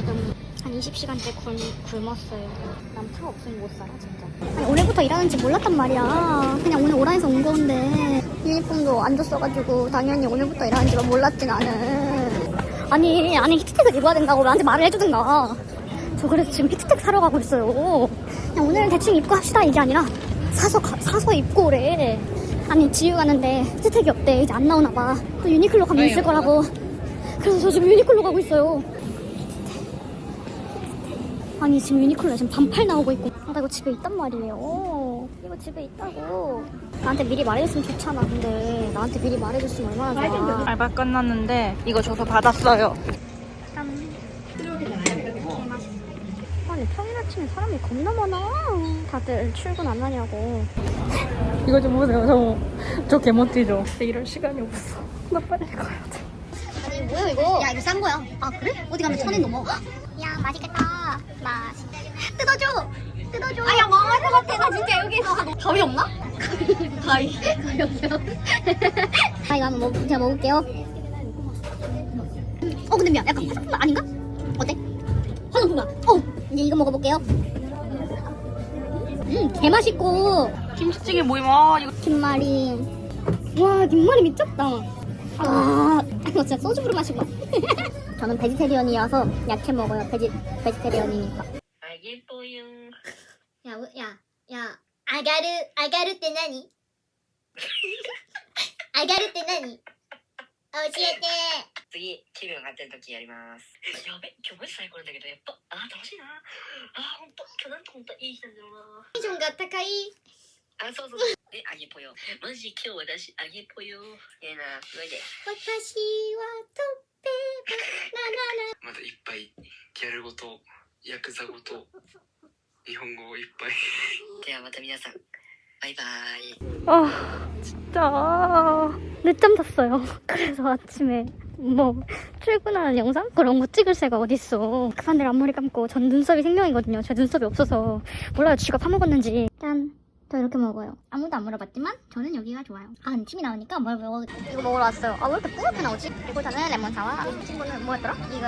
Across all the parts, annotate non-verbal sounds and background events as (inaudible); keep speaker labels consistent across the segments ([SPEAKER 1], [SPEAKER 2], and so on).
[SPEAKER 1] 지금 한 20시간째 굶, 굶었어요. 난파 없으면 못 살아 진짜. 아니 오늘부터 일하는지 몰랐단 말이야. 그냥 오늘 오라 해서 온 건데 유니폼도 안 줬어가지고 당연히 오늘부터 일하는 줄 몰랐지 나는. 아니 아니 히트텍을 입어야 된다고 나한테 말을 해주든가. 저 그래서 지금 히트텍 사러 가고 있어요. 그냥 오늘은 대충 입고 합시다 이게 아니라 사서 가- 사서 입고 오래. 아니 지우 가는데 히트텍이 없대 이제 안 나오나 봐. 또 유니클로 가면 있을 거라고. 그래서 저 지금 유니클로 가고 있어요. 아니 지금 유니클로에 지금 반팔 나오고 있고. 아, 나 이거 집에 있단 말이에요. 이거 집에 있다고. 나한테 미리 말해줬으면 좋잖아 근데. 나한테 미리 말해줬으면 얼마나 좋아.
[SPEAKER 2] 알바 끝났는데 이거 줘서 받았어요.
[SPEAKER 1] 짠. 아니 평일 아침에 사람이 겁나 많아. 다들 출근 안 하냐고.
[SPEAKER 2] 이거 좀 보세요. 저, 저 개멋지죠? 근데 이럴 시간이 없어. 나 빨리 가야 돼.
[SPEAKER 1] 아니 뭐야 이거? 야 이거 싼 거야. 아 그래? 어디 가면 천엔 넘어. (gasps) 야 맛있겠다 맛 뜯어줘 뜯어줘. 아야 망할 것 같아. 나 진짜 여기서 가위 없나? 가위 가위 없어요 아 이거 한번 먹, 제가 먹을게요. 어 근데 미안. 약간 화장품 맛 아닌가? 어때? 화장품 맛 어! 이제 이거 먹어볼게요. 음 개맛있고.
[SPEAKER 2] 김치찌개 모임, 아, 이거.
[SPEAKER 1] 김말이. 와 김말이 미쳤다. 아 이거 진짜 소주부로 마시고 (laughs) 저는 베지테리언이어서 야채 먹어요 베지 베지테리언이니까
[SPEAKER 3] 알겠어요.
[SPEAKER 1] 야, 우- 야, 야, 아가르, 아가르 때何? 아가르 때何? 教えて。
[SPEAKER 3] 次、気分上がってる時やります。やべ、今日マジ最高なんだけど、やっぱ、あー楽しいな。あーほんと、今日なんとほんといい日なんだろうな。
[SPEAKER 1] テンションが高い。
[SPEAKER 3] あ、そうそうそう。え、あげぽよ。マジ今日私、あげぽよ。ええな、すごいで。
[SPEAKER 1] 私はトッペバナナ。
[SPEAKER 4] まだいっぱいギャル語とヤクザ語と日本語をいっぱい
[SPEAKER 3] ではまた皆さん、バイバイ。
[SPEAKER 2] 아, 진짜.
[SPEAKER 1] 늦잠 잤어요. 그래서 아침에 뭐 (laughs) (laughs) 출근하는 영상 그런 거 찍을 새가 어딨어. 그 사람들 앞머리 감고 전 눈썹이 생명이거든요. 제 눈썹이 없어서 몰라요. 쥐가 파먹었는지. 짠. 저 이렇게 먹어요. 아무도 안 물어봤지만 저는 여기가 좋아요. 아 안침이 나오니까 뭘 먹어? 이거 먹으러 왔어요. 아 왜 이렇게 뿌옇게 나오지? 이거 저는 레몬사와 이 어, 그 친구는 뭐였더라? 이거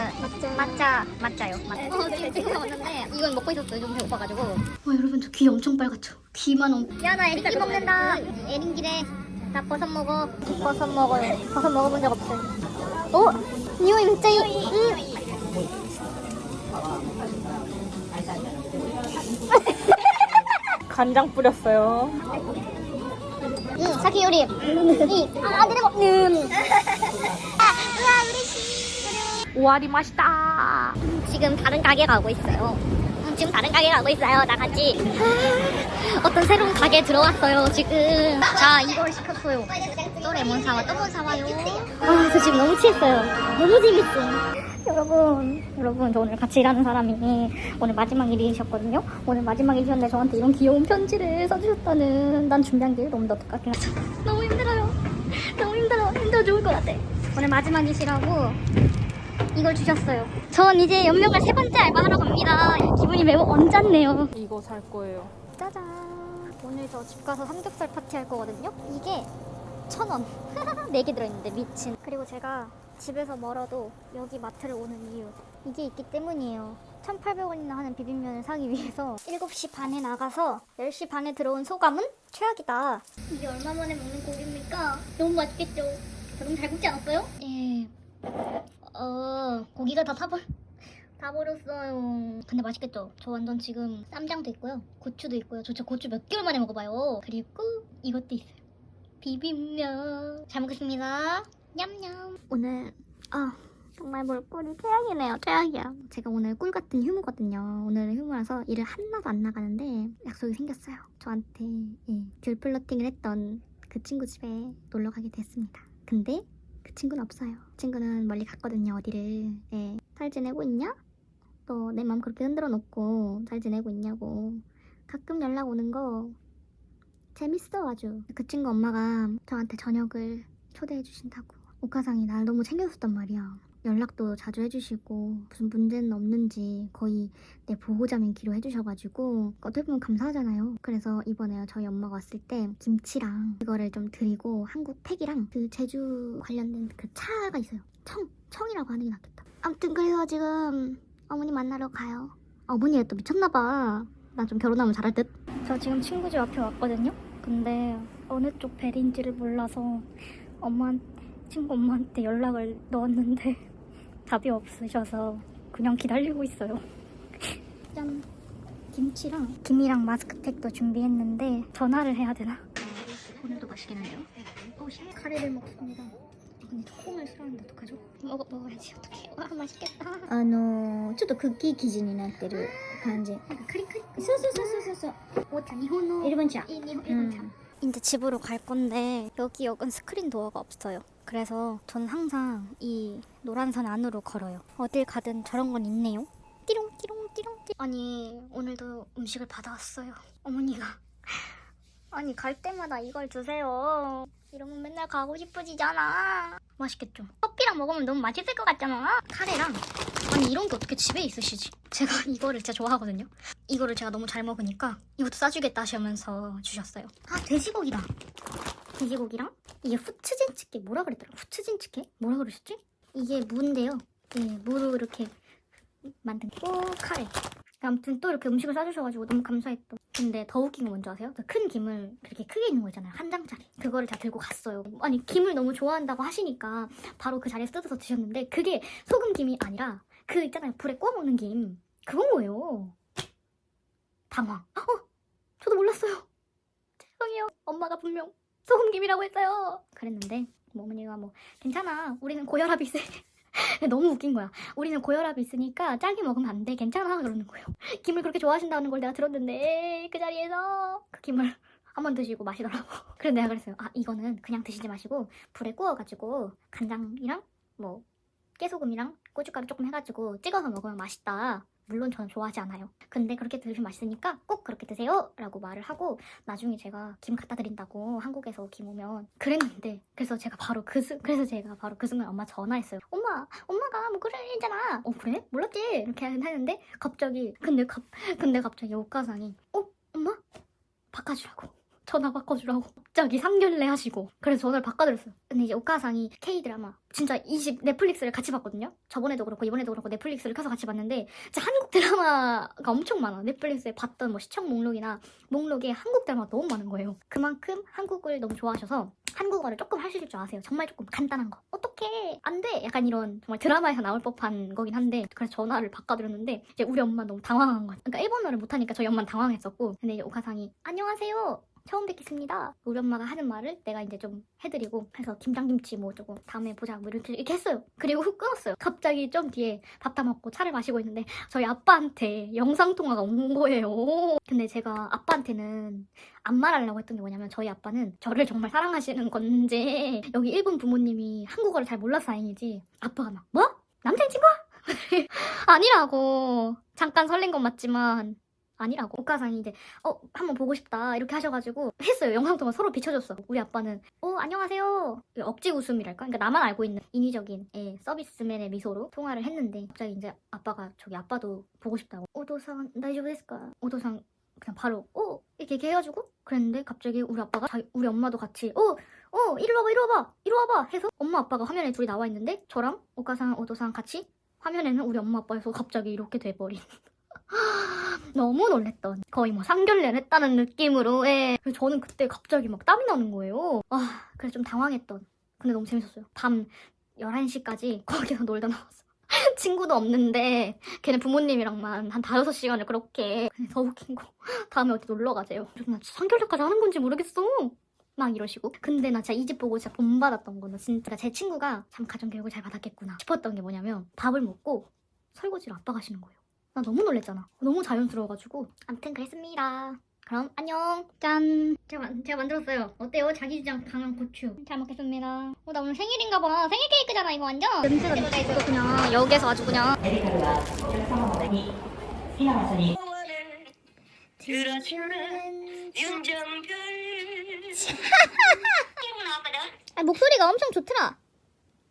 [SPEAKER 1] 맞자 맞자요. 맞자. 어, 제가 먹었는데 이건 먹고 있었어요. 좀 배고파가지고. 와 여러분 저 귀 엄청 빨갛죠? 귀만 엄청 야나 에린기 먹는다. 에린기래. 나 버섯 먹어. 버섯 먹어요. 버섯 먹어본 적 없어요. 어? 오 이거 진짜 이. 음. (laughs)
[SPEAKER 2] 간장 뿌렸어요.
[SPEAKER 1] 응, 사키 요리. 아, 그리고 음. 아, 우와, 우리
[SPEAKER 2] 오아리 맛있다.
[SPEAKER 1] 지금 다른 가게 가고 있어요. 지금 다른 가게 가고 있어요. 나 같이. 어떤 새로운 가게 들어왔어요. 지금. 자, 이걸 시켰어요. 또 레몬 사와, 또뭐 사와요. 아, 저 지금 너무 취했어요. 너무 재밌어. 여러분, 여러분, 저 오늘 같이 일하는 사람이 오늘 마지막 일이셨거든요. 오늘 마지막 일이셨는데 저한테 이런 귀여운 편지를 써주셨다는 난 준비한 게 너무 너떡하긴 하죠. (laughs) 너무 힘들어요. 너무 힘들어. 힘들어 죽을 것 같아. 오늘 마지막이시라고 이걸 주셨어요. 전 이제 연명을 세 번째 알바하러 갑니다. 기분이 매우 언짢네요.
[SPEAKER 2] 이거 살 거예요.
[SPEAKER 1] 짜잔. 오늘 저 집 가서 삼겹살 파티 할 거거든요. 이게 천 원. (laughs) 네 개 들어있는데 미친. 그리고 제가 집에서 멀어도 여기 마트를 오는 이유. 이게 있기 때문이에요. 1,800원이나 하는 비빔면을 사기 위해서 7시 반에 나가서 10시 반에 들어온 소감은 최악이다. 이게 얼마 만에 먹는 고기입니까? 너무 맛있겠죠? 저 너무 잘 굽지 않았어요? 예. 어, 고기가 다 타버, 다 버렸어요. 근데 맛있겠죠? 저 완전 지금 쌈장도 있고요. 고추도 있고요. 저 진짜 고추 몇 개월 만에 먹어봐요. 그리고 이것도 있어요. 비빔면. 잘 먹겠습니다. 냠냠. 오늘, 아, 정말 몰골이 최악이네요. 최악이야. 제가 오늘 꿀 같은 휴무거든요. 오늘은 휴무라서 일을 하나도 안 나가는데 약속이 생겼어요. 저한테 예, 귤 플러팅을 했던 그 친구 집에 놀러 가게 됐습니다. 근데 그 친구는 없어요. 그 친구는 멀리 갔거든요. 어디를. 예. 잘 지내고 있냐? 또 내 마음 그렇게 흔들어 놓고 잘 지내고 있냐고. 가끔 연락 오는 거 재밌어 아주. 그 친구 엄마가 저한테 저녁을 초대해 주신다고. 오카상이 날 너무 챙겨줬단 말이야. 연락도 자주 해주시고 무슨 문제는 없는지 거의 내 보호자면 기로 해주셔가지고 어떻게 보면 감사하잖아요. 그래서 이번에 저희 엄마가 왔을 때 김치랑 그거를 좀 드리고 한국 팩이랑 그 제주 관련된 그 차가 있어요. 청 청이라고 하는 게 낫겠다. 아무튼 그래서 지금 어머니 만나러 가요. 어머니가 또 미쳤나봐. 나 좀 결혼하면 잘할 듯. 저 지금 친구 집 앞에 왔거든요. 근데 어느 쪽 벨인지를 몰라서 엄마 친구 엄마한테 연락을 넣었는데 (laughs) 답이 없으셔서 그냥 기다리고 있어요. 짠. 김치랑 김이랑 마스크팩도 준비했는데 전화를 해야 되나? 오늘도 맛있겠네요. 어, 카레를 먹습니다. 근데 콩을 싫어하는데 어떡하죠? 먹어 먹어야지 어떡해. 와 맛있겠다.
[SPEAKER 5] あのーちょっとクッキー生地になってる感じ
[SPEAKER 1] 약간 크리크리.
[SPEAKER 5] そうそうそうそうそう
[SPEAKER 1] 오차 일본어.
[SPEAKER 5] 일본 차
[SPEAKER 1] 일- 일본
[SPEAKER 5] 음.
[SPEAKER 1] 차. 이제 집으로 갈 건데 여기 역은 스크린 도어가 없어요. 그래서 전 항상 이 노란선 안으로 걸어요. 어딜 가든 저런 건 있네요. 띠롱 띠롱 띠롱 띠. 아니 오늘도 음식을 받아왔어요. 어머니가 (laughs) 아니 갈 때마다 이걸 주세요. 이러면 맨날 가고 싶어지잖아. 맛있겠죠? 커피랑 먹으면 너무 맛있을 것 같잖아. 카레랑 아니 이런 게 어떻게 집에 있으시지? 제가 (laughs) 이거를 진짜 좋아하거든요. 이거를 제가 너무 잘 먹으니까 이것도 싸주겠다 하시면서 주셨어요. 아 돼지고기다. 돼지고기랑 이게 후츠진츠케 뭐라 그랬더라? 후츠진츠케 뭐라 그러셨지? 이게 무인데요. 예, 무로 이렇게 만든 또 카레. 아무튼 또 이렇게 음식을 싸주셔가지고 너무 감사했던. 근데 더 웃긴 건 뭔지 아세요? 그 큰 김을 그렇게 크게 있는 거 있잖아요. 한 장짜리. 그거를 다 들고 갔어요. 아니 김을 너무 좋아한다고 하시니까 바로 그 자리에서 뜯어서 드셨는데 그게 소금 김이 아니라 그 있잖아요. 불에 구워 먹는 김. 그건 거예요. 당황. 어? 저도 몰랐어요. (laughs) 죄송해요. 엄마가 분명 소금김이라고 했어요. 그랬는데 뭐 어머니가 뭐 괜찮아. 우리는 고혈압이 있으 (laughs) 너무 웃긴 거야. 우리는 고혈압이 있으니까 짜게 먹으면 안 돼. 괜찮아. 그러는 거예요. (laughs) 김을 그렇게 좋아하신다는 걸 내가 들었는데 그 자리에서 그 김을 (laughs) 한 번 드시고 마시더라고. 그래서 내가 그랬어요. 아 이거는 그냥 드시지 마시고 불에 구워가지고 간장이랑 뭐 깨소금이랑 고춧가루 조금 해가지고 찍어서 먹으면 맛있다. 물론 저는 좋아하지 않아요. 근데 그렇게 드시면 맛있으니까 꼭 그렇게 드세요. 라고 말을 하고 나중에 제가 김 갖다 드린다고 한국에서 김 오면 그랬는데 그래서 제가 바로 그 순, 그래서 제가 바로 그 순간 엄마 전화했어요. 엄마, 엄마가 뭐 그러잖아. 어 그래? 몰랐지? 이렇게 했는데 갑자기 근데 갑 근데 갑자기 옷가상이 어 엄마 바꿔주라고. 전화 바꿔주라고 갑자기 상견례 하시고. 그래서 전화를 바꿔드렸어요. 근데 이제 오카상이 K-드라마 진짜 20 넷플릭스를 같이 봤거든요? 저번에도 그렇고 이번에도 그렇고 넷플릭스를 켜서 같이 봤는데 진짜 한국 드라마가 엄청 많아. 넷플릭스에 봤던 뭐 시청 목록이나 목록에 한국 드라마가 너무 많은 거예요. 그만큼 한국을 너무 좋아하셔서 한국어를 조금 하실 줄 아세요. 정말 조금 간단한 거. 어떻게 안돼. 약간 이런 정말 드라마에서 나올 법한 거긴 한데 그래서 전화를 바꿔드렸는데 이제 우리 엄마 너무 당황한 거예요 그러니까 일본어를 못하니까 저희 엄마는 당황했었고. 근데 이제 오카상이 안녕하세요 처음 뵙겠습니다. 우리 엄마가 하는 말을 내가 이제 좀 해드리고 해서 김장김치 뭐 어쩌고 다음에 보자 뭐 이렇게, 이렇게 했어요. 그리고 훅 (laughs) 끊었어요. 갑자기 좀 뒤에 밥 다 먹고 차를 마시고 있는데 저희 아빠한테 영상통화가 온 거예요. 근데 제가 아빠한테는 안 말하려고 했던 게 뭐냐면 저희 아빠는 저를 정말 사랑하시는 건지 여기 일본 부모님이 한국어를 잘 몰라서 다행이지 아빠가 막 뭐? 남자친구야? (laughs) 아니라고 잠깐 설렌 건 맞지만 아니라고. 오카상이 이제 어 한번 보고 싶다 이렇게 하셔가지고 했어요. 영상 통화 서로 비춰줬어. 우리 아빠는 어 안녕하세요. 그 억지 웃음이랄까? 그러니까 나만 알고 있는 인위적인 예, 서비스맨의 미소로 통화를 했는데 갑자기 이제 아빠가 저기 아빠도 보고 싶다고. 오도상 나이즈베스까? 오도상 그냥 바로 어 이렇게, 이렇게 해가지고 그랬는데 갑자기 우리 아빠가 자기, 우리 엄마도 같이 어어 이리 와봐, 이리 와봐, 이리 와봐 해서 엄마 아빠가 화면에 둘이 나와 있는데 저랑 오카상, 오도상 같이 화면에는 우리 엄마 아빠에서 갑자기 이렇게 돼버린. (laughs) 너무 놀랬던 거의 뭐 상견례를 했다는 느낌으로 예. 그래서 저는 그때 갑자기 막 땀이 나는 거예요. 아 그래서 좀 당황했던. 근데 너무 재밌었어요. 밤 11시까지 (laughs) 거기서 놀다 나왔어. (laughs) 친구도 없는데 걔네 부모님이랑만 한 다여섯 시간을 그렇게 더 웃긴 거 (laughs) 다음에 어디 놀러 그래서 나 상견례까지 하는 건지 모르겠어. 막 이러시고. 근데 나 진짜 이 집 보고 진짜 본받았던 거는 진짜 제 친구가 참 가정교육을 잘 받았겠구나 싶었던 게 뭐냐면 밥을 먹고 설거지를 아빠가 하시는 거예요 나 너무 놀랬잖아. 너무 자연스러워가지고. 아무튼 그랬습니다. 그럼 안녕. 짠. 제가, 만- 제가 만들었어요. 어때요? 자기 주장 강한 고추. 잘 먹겠습니다. 어, 나 오늘 생일인가 봐. 생일 케이크잖아, 이거 완전. 냄새가 진짜 있어, 그냥. 여기에서 아주 그냥.
[SPEAKER 3] 들어주는 윤정별 친구 나왔거든?
[SPEAKER 1] 아, 목소리가 엄청 좋더라.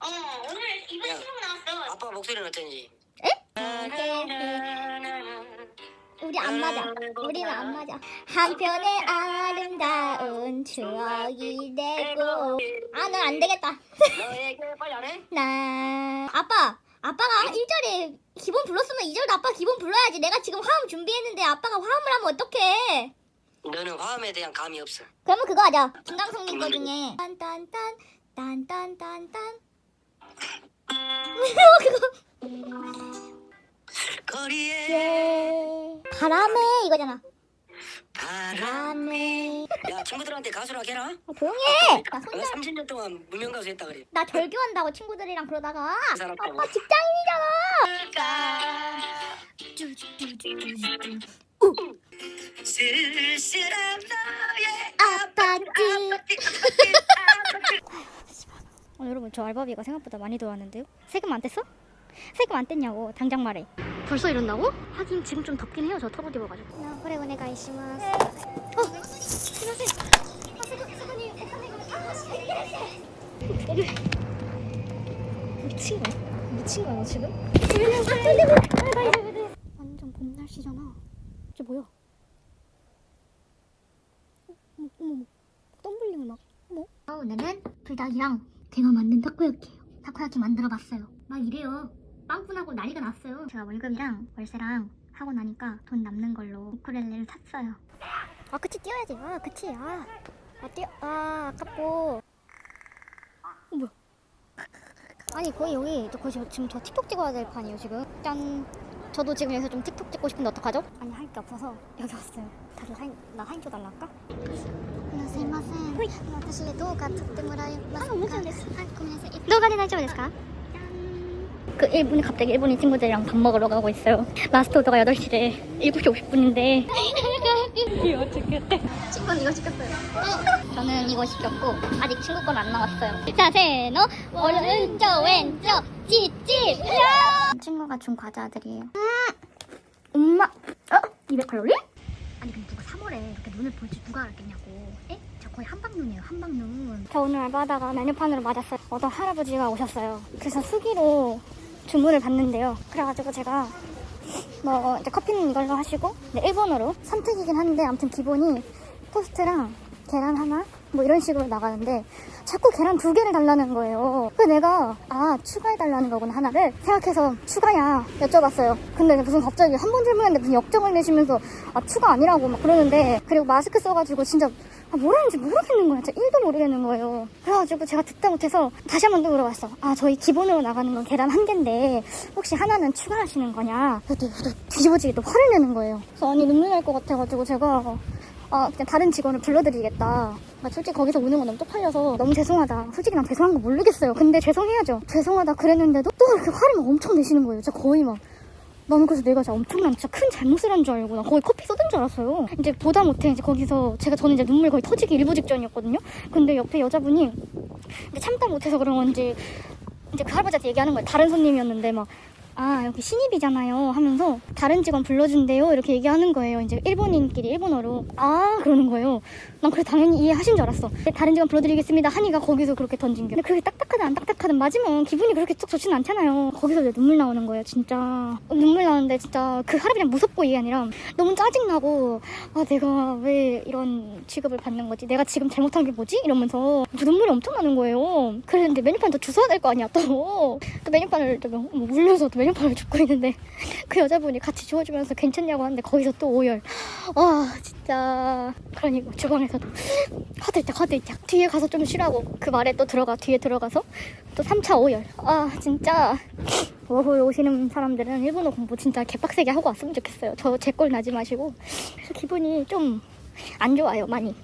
[SPEAKER 3] 어 오늘 이번
[SPEAKER 6] 야.
[SPEAKER 3] 신곡 나왔어
[SPEAKER 6] 아빠 목소리는 어쩐지
[SPEAKER 1] 우리 안 맞아. 우리는 안 맞아. 한편의 아름다운 추억이 되고. 아, 난 안 되겠다.
[SPEAKER 6] 너에게 빨리 안 해? (laughs)
[SPEAKER 1] 나. 아빠!
[SPEAKER 5] 아빠가 1절에 기본 불렀으면 2절도 아빠 기본 불러야지. 내가 지금 화음 준비했는데 아빠가 화음을 하면 어떡해.
[SPEAKER 6] 너는 화음에 대한 감이 없어.
[SPEAKER 5] 그러면 그거 하자. 김강성님 거 중에 딴딴딴 딴딴딴딴
[SPEAKER 6] 거리에
[SPEAKER 5] 예. 바람에 이거잖아.
[SPEAKER 6] 바람.
[SPEAKER 5] 바람에
[SPEAKER 6] 야 친구들한테 가수라 해라.
[SPEAKER 5] 어, 조용히 해. 나
[SPEAKER 6] 내가
[SPEAKER 5] 손절
[SPEAKER 6] 30년 동안 무명 가수 했다 그래.
[SPEAKER 5] 나 절교한다고 친구들이랑 그러다가
[SPEAKER 6] 그 사람 때문에.
[SPEAKER 5] 아빠 직장인이잖아.
[SPEAKER 6] 쓸쓸한 너의
[SPEAKER 5] 아파트.
[SPEAKER 1] 어, 여러분 저 알바비가 생각보다 많이 들어왔는데요? 세금 안 뗐어? 세금 안 뗐냐고 당장 말해 벌써 이런다고? 하긴 지금 좀 덥긴 해요 저 털옷 입어가지고.
[SPEAKER 5] 나 그래 오네가 이시마스 네. 어!
[SPEAKER 1] 미친 거야? 미친 거야 지금? 완전 봄 날씨잖아. 이게 뭐야? 어, 어머 어머. 덤블링을 막 어머.
[SPEAKER 5] 어, 오늘은 불닭이랑 제가 만든 타코야키예요. 타코야키 만들어봤어요. 막 이래요. 빵꾸나고 난리가 났어요. 제가 월급이랑 월세랑 하고 나니까 돈 남는 걸로 우쿨렐레를 샀어요.
[SPEAKER 1] 아 그치 뛰어야지 아 그치 아, 아 뛰어 아 아깝고 어, 뭐야 아니 거의 여기 저 거의 저, 지금 저 틱톡 찍어야 될 판이에요 지금 짠 저도 지금 여기서 좀 틱톡 찍고 싶은데 어떡하죠? 아니 할 게 없어서 여기 왔어요 다들 사인 나 사인 좀 달라 할까?
[SPEAKER 5] すいません。私で動画撮ってもらえますか。
[SPEAKER 1] もちろんです
[SPEAKER 5] はい、ごめんなさい。
[SPEAKER 1] 動画で大丈夫ですか? 그 일본이 갑자기 일본인 친구들이랑 밥 먹으러 가고 있어요 라스트 오더가 8시래 7시 50분인데 이거 죽겠대
[SPEAKER 5] 친구는 이거 시켰어요.
[SPEAKER 1] 저는 이거 시켰고 아직 친구 건 안 나왔어요. 자, 세노 오른쪽 왼쪽 찌찌. 친구가 준 과자들이에요. 엄마, 어? 200칼로리? 아니 근데 누가 3월에 이렇게 눈을 볼줄 누가 알겠냐고. 에? 저 거의 한방눈이에요, 한방눈. 저 오늘 알바하다가 메뉴판으로 맞았어요. 어떤 할아버지가 오셨어요. 그래서 수기로 주문을 받는데요. 그래가지고 제가 뭐 이제 커피는 이걸로 하시고 네, 일본어로 선택이긴 한데 아무튼 기본이 토스트랑 계란 하나 뭐 이런 식으로 나가는데 자꾸 계란 두 개를 달라는 거예요. 그래서 내가 아 추가해 달라는 거구나 하나를 생각해서 추가야 여쭤봤어요. 근데 무슨 갑자기 한 번 질문했는데 무슨 역정을 내시면서 아 추가 아니라고 막 그러는데 그리고 마스크 써가지고 진짜 아, 뭐라는지 모르겠는 거야. 진짜 1도 모르겠는 거예요. 그래가지고 제가 듣다 못해서 다시 한 번 더 물어봤어. 아, 저희 기본으로 나가는 건 계란 한 개인데 혹시 하나는 추가하시는 거냐? 뒤집어지게 또 화를 내는 거예요. 그래서 아니 눈물 날 것 같아가지고 제가 아, 그냥 다른 직원을 불러드리겠다. 아, 솔직히 거기서 오는 건 너무 쪽팔려서 너무 죄송하다. 솔직히 난 죄송한 거 모르겠어요. 근데 죄송해야죠. 죄송하다 그랬는데도 또 이렇게 화를 막 엄청 내시는 거예요. 진짜 거의 막. 나는 그래서 내가 진짜 엄청난 진짜 큰 잘못을 한 줄 알고 나 거의 커피 쏟은 줄 알았어요. 이제 보다 못해 이제 거기서 제가 저는 이제 눈물 거의 터지기 일부 직전이었거든요. 근데 옆에 여자분이 참다 못해서 그런 건지 이제 그 할아버지한테 얘기하는 거예요. 다른 손님이었는데 막 아 여기 신입이잖아요 하면서 다른 직원 불러준대요 이렇게 얘기하는 거예요 이제 일본인끼리 일본어로 아 그러는 거예요 난 그래 당연히 이해하신 줄 알았어. 다른 직원 불러드리겠습니다. 하니가 거기서 그렇게 던진 게. 근데 그게 딱딱하든 안 딱딱하든 맞으면 기분이 그렇게 썩 좋진 않잖아요. 거기서 이제 눈물 나오는 거예요 진짜. 어, 눈물 나는데 진짜 그 할아버지랑 무섭고 이게 아니라 너무 짜증나고 아 내가 왜 이런 취급을 받는 거지? 내가 지금 잘못한 게 뭐지? 이러면서 눈물이 엄청 나는 거예요. 그랬는데 메뉴판 더 주워야 될 거 아니야 또. 또 메뉴판을 또뭐 물려서 또 메뉴판을 줍고 있는데 (laughs) 그 여자분이 같이 주워주면서 괜찮냐고 하는데 거기서 또 오열. 와 진짜. 그러니 뭐 주방에서 도 화들짝 화들짝 뒤에 가서 좀 쉬라고 그 말에 또 들어가 뒤에 들어가서 또 3차 오열. 아 진짜. 워홀 오시는 사람들은 일본어 공부 진짜 개빡세게 하고 왔으면 좋겠어요. 저 제 꼴 나지 마시고. 기분이 좀 안 좋아요 많이